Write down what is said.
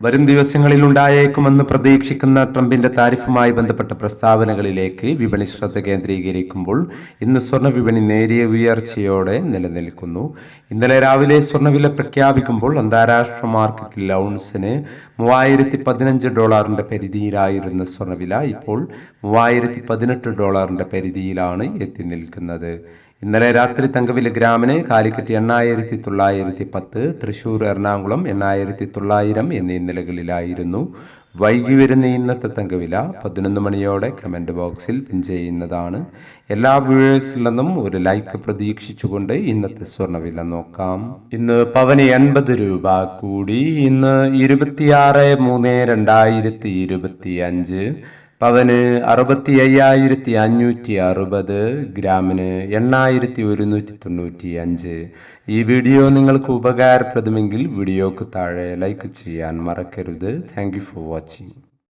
വരും ദിവസങ്ങളിൽ ഉണ്ടായേക്കുമെന്ന് പ്രതീക്ഷിക്കുന്ന ട്രംപിന്റെ താരിഫുമായി ബന്ധപ്പെട്ട പ്രസ്താവനകളിലേക്ക് വിപണി ശ്രദ്ധ കേന്ദ്രീകരിക്കുമ്പോൾ ഇന്ന് സ്വർണ വിപണി നേരിയ ഉയർച്ചയോടെ നിലനിൽക്കുന്നു. ഇന്നലെ രാവിലെ സ്വർണവില പ്രഖ്യാപിക്കുമ്പോൾ അന്താരാഷ്ട്ര മാർക്കറ്റിൽ ഔൺസിന് മൂവായിരത്തി പതിനഞ്ച് ഡോളറിന്റെ പരിധിയിലായിരുന്ന സ്വർണവില ഇപ്പോൾ മൂവായിരത്തി പതിനെട്ട് ഡോളറിന്റെ പരിധിയിലാണ് എത്തി നിൽക്കുന്നത്. ഇന്നലെ രാത്രി തങ്കവില ഗ്രാമിന് കാലിക്കറ്റ് എണ്ണായിരത്തി തൊള്ളായിരത്തി പത്ത് തൃശൂർ എറണാകുളം എണ്ണായിരത്തി തൊള്ളായിരം എന്നീ നിലകളിലായിരുന്നു. വൈകി വരുന്ന ഇന്നത്തെ തങ്കവില പതിനൊന്ന് മണിയോടെ കമന്റ് ബോക്സിൽ പിൻ ചെയ്യുന്നതാണ്. എല്ലാ വ്യൂവേഴ്സിൽ നിന്നും ഒരു ലൈക്ക് പ്രതീക്ഷിച്ചുകൊണ്ട് ഇന്നത്തെ സ്വർണവില നോക്കാം. ഇന്ന് പവന് എൺപത് രൂപ കൂടി. ഇന്ന് ഇരുപത്തിയാറ് മൂന്ന് രണ്ടായിരത്തി ഇരുപത്തി അഞ്ച് പവന് അറുപത്തി അയ്യായിരത്തി അഞ്ഞൂറ്റി അറുപത് ഗ്രാമിന് എണ്ണായിരത്തി ഒരുന്നൂറ്റി തൊണ്ണൂറ്റി അഞ്ച് ഈ വീഡിയോ നിങ്ങൾക്ക് ഉപകാരപ്രദമെങ്കിൽ വീഡിയോക്ക് താഴെ ലൈക്ക് ചെയ്യാൻ മറക്കരുത്. Thank for watching